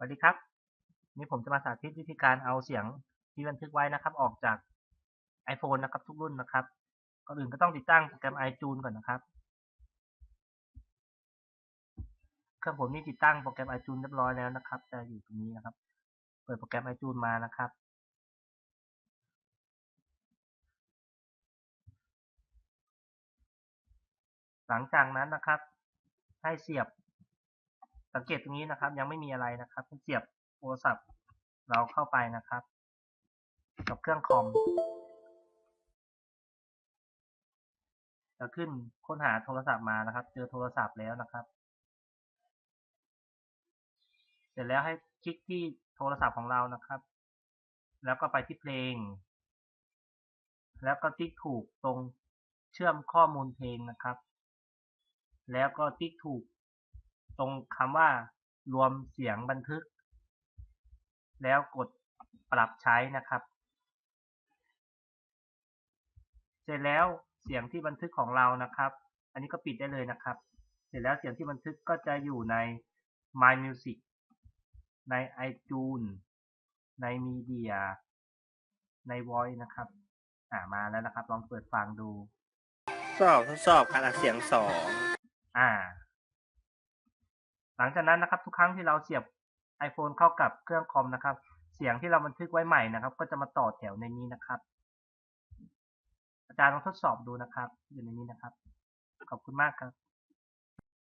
สวัสดีครับ นี่ผมจะมาสาธิตวิธีการเอาเสียงที่บันทึกไว้นะครับ ออกจาก iPhone นะครับ ทุกรุ่นนะครับก่อนอื่นก็ต้องติดตั้งโปรแกรม iTunes ก่อนนะครับ เครื่องผมนี่ติดตั้งโปรแกรม iTunes เรียบร้อยแล้วนะครับ จะอยู่ตรงนี้นะครับ เปิดโปรแกรม iTunes มานะครับหลังจากนั้นนะครับ ให้เสียบ สังเกตตรงนี้นะครับ ยังไม่มีอะไรนะครับเสียบโทรศัพท์เราเข้าไปนะครับ กับเครื่องคอมจะขึ้นค้นหาโทรศัพท์มานะครับ เจอโทรศัพท์แล้วนะครับ เสร็จแล้วให้คลิกที่โทรศัพท์ของเรานะครับ แล้วก็ไปที่เพลง แล้วก็ติ๊กถูกตรงเชื่อมข้อมูลเพลงนะครับ แล้วก็ติ๊กถูก ตรงคำว่ารวมเสียงบันทึก แล้วกดปรับใช้นะครับ เสร็จแล้วเสียงที่บันทึกของเรานะครับ อันนี้ก็ปิดได้เลยนะครับ เสร็จแล้วเสียงที่บันทึกก็จะอยู่ใน My Music ใน iTunes ใน Media ใน Voice นะครับอ่ามาแล้วนะครับ ลองเปิดฟังดู สอบทดสอบการอัดเสียงสองอ่า หลังจากนั้นนะครับทุกครั้งที่เราเสียบ iPhone เข้ากับเครื่องคอมนะครับ เสียงที่เราบันทึกไว้ใหม่นะครับ ก็จะมาต่อแถวในนี้นะครับ อาจารย์ลองทดสอบดูนะครับ อยู่ในนี้นะครับ ขอบคุณมากครับ